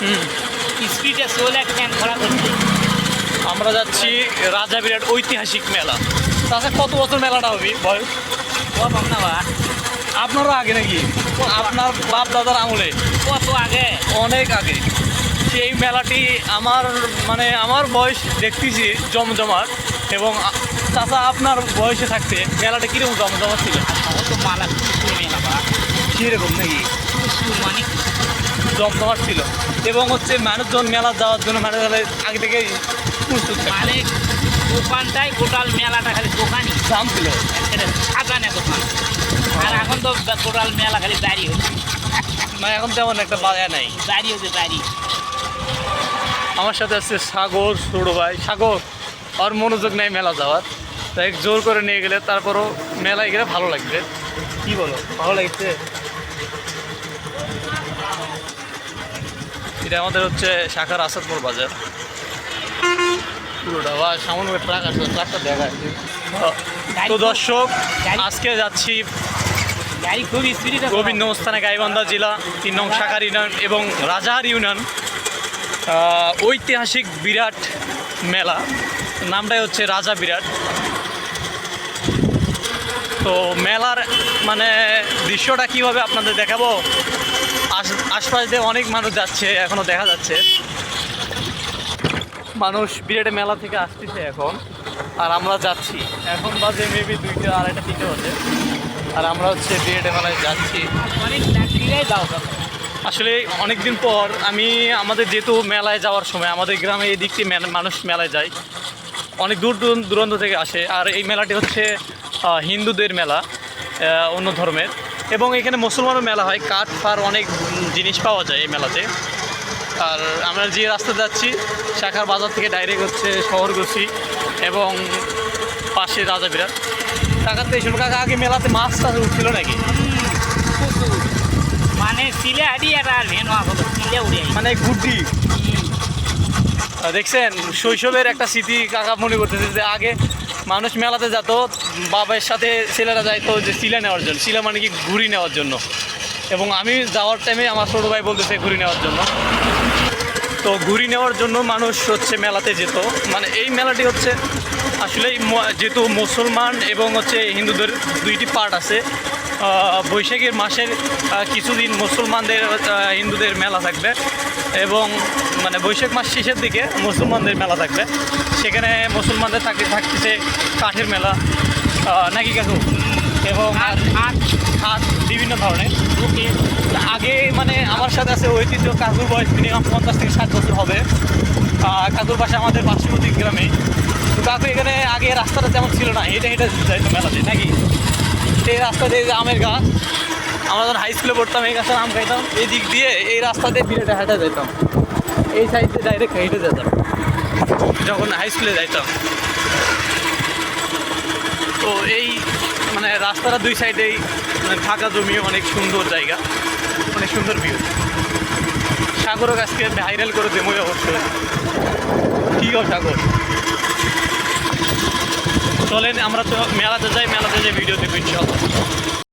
হুম। স্পিডে চলে ক্যান খরা করছে আমরা যাচ্ছি রাজা বিরাট ঐতিহাসিক মেলা। তাছাড়া কত বছর মেলাটা হবে? বয়স না বা আপনারও আগে নাকি? আপনার বাপ দাদার আমলে? কত আগে? অনেক আগে। সেই মেলাটি আমার মানে আমার বয়স দেখতেছি জমজমাট এবং চাচা আপনার বয়সে থাকতে মেলাটা কীরকম জমজমাট ছিল? তো মালা কীরকম নাকি? কুসুম মানে জমজমাট ছিল। এবং হচ্ছে মানুষজন মেলা যাওয়ার জন্য মানে আগে থেকেই প্রস্তুত থাকে। মানে দোকানটাই টোটাল মেলাটা খালি দোকানই। দাম ছিল। সাজানে দোকান। আর এখন তো গোটাল মেলা খালি দাঁড়িয়ে হচ্ছে মানে এখন তেমন একটা বাজার নাই। দাঁড়িয়ে হচ্ছে দাঁড়িয়ে আমার সাথে আছে সাগর ছোটো ভাই। সাগর আর মনোযোগ নেই মেলা যাওয়ার। তাই জোর করে নিয়ে গেলে তারপরও মেলায় গেলে ভালো লাগবে। কি বলো? ভালো লাগছে? এটা আমাদের হচ্ছে শাখার আসাদপুর বাজার। পুরোটা বা সামান্য ট্রাক আছে ট্রাকটা দেখা যাচ্ছে। তো দর্শক আজকে যাচ্ছি গোবিন্দ স্থানে গাইবান্ধা জেলা তিন নং শাখার ইউনিয়ন এবং রাজাহার ইউনিয়ন। ঐতিহাসিক বিরাট মেলা নামটাই হচ্ছে রাজা বিরাট। তো মেলার মানে দৃশ্যটা কীভাবে আপনাদের দেখাবো? আশপাশ দিয়ে অনেক মানুষ যাচ্ছে, এখনও দেখা যাচ্ছে। মানুষ বিরাটে মেলা থেকে আসতেছে এখন। আর আমরা যাচ্ছি। এখন বাজে মেবি দুইটা, আড়াইটা, তিনটে বাজে। আর আমরা হচ্ছে বিরাটে মেলায় যাচ্ছি। আসলে অনেক দিন পর আমি, আমাদের যেহেতু মেলায় যাওয়ার সময়, আমাদের গ্রামে এই দিক থেকে মানুষ মেলায় যায়। অনেক দূর- দূরান্ত থেকে আসে। আর এই মেলাটি হচ্ছে হিন্দুদের মেলা অন্য ধর্মের। এবং এখানে মুসলমানের মেলা হয় কাঠ ফার অনেক জিনিস পাওয়া যায় এই মেলাতে। আর আমরা যে রাস্তা যাচ্ছি শাখার বাজার থেকে ডাইরেক্ট হচ্ছে শহরগছি এবং পাশে রাজা বিরাট। কাকাতে এই সময় কাকা আগে মেলাতে মাছ টাছ উঠছিল নাকি। মানে সিলে হাঁটি আর ভেন মানে গুড্ডি। দেখছেন, শৈশবের একটা স্মৃতি কাকা মনে করতেছে যে আগে মানুষ মেলাতে যেত, বাবার সাথে ছেলেরা যাইতো যে শিলা নেওয়ার জন্য, শিলা মানে কি ঘুরি নেওয়ার জন্য। এবং আমি যাওয়ার টাইমে আমার ছোটো ভাই বলতেছে ঘুরি নেওয়ার জন্য। তো ঘুরি নেওয়ার জন্য মানুষ হচ্ছে মেলাতে যেত। মানে এই মেলাটি হচ্ছে আসলে যেহেতু মুসলমান এবং হচ্ছে হিন্দুদের দুইটি পার্ট আছে বৈশাখের মাসের কিছুদিন মুসলমানদের হিন্দুদের মেলা থাকবে এবং মানে বৈশাখ মাস শেষের দিকে মুসলমানদের মেলা থাকবে। সেখানে মুসলমানদের থাকে থাকতেছে কাঠের মেলা নাকি কাকু? এবং হাত বিভিন্ন ধরনের। আগে মানে আমার সাথে আছে ঐতিহ্য কাকুর বয়স মিনিমাম পঞ্চাশ থেকে ষাট বছর হবে। কাকুর পাশে আমাদের পার্শ্ববর্তী গ্রামে। কাকু এখানে আগে রাস্তাটা তেমন ছিল না। এটা হেঁটে যাইতো মেলাতে নাকি? এই রাস্তা দিয়ে আমের গাছ, আমরা যখন হাই স্কুলে পড়তাম, এই গাছের আম খাইতাম। এই দিক দিয়ে এই রাস্তা দিয়ে বিরেটে হেঁটে যেতাম এই সাইড দিয়ে ডাইরেক্ট হেঁটে যেতাম। যখন হাই স্কুলে যাইতাম। তো এই মানে রাস্তাটা দুই সাইডেই মানে ফাঁকা জমি, অনেক সুন্দর জায়গা, অনেক সুন্দর ভিউ সাগরও গাছকে ভাইরাল করে দেবো অবশ্যই আছে সাগর চলেন আমরা তো মেলাতে যাই মেলাতে যাই ভিডিও দেখব ইনশাল্লাহ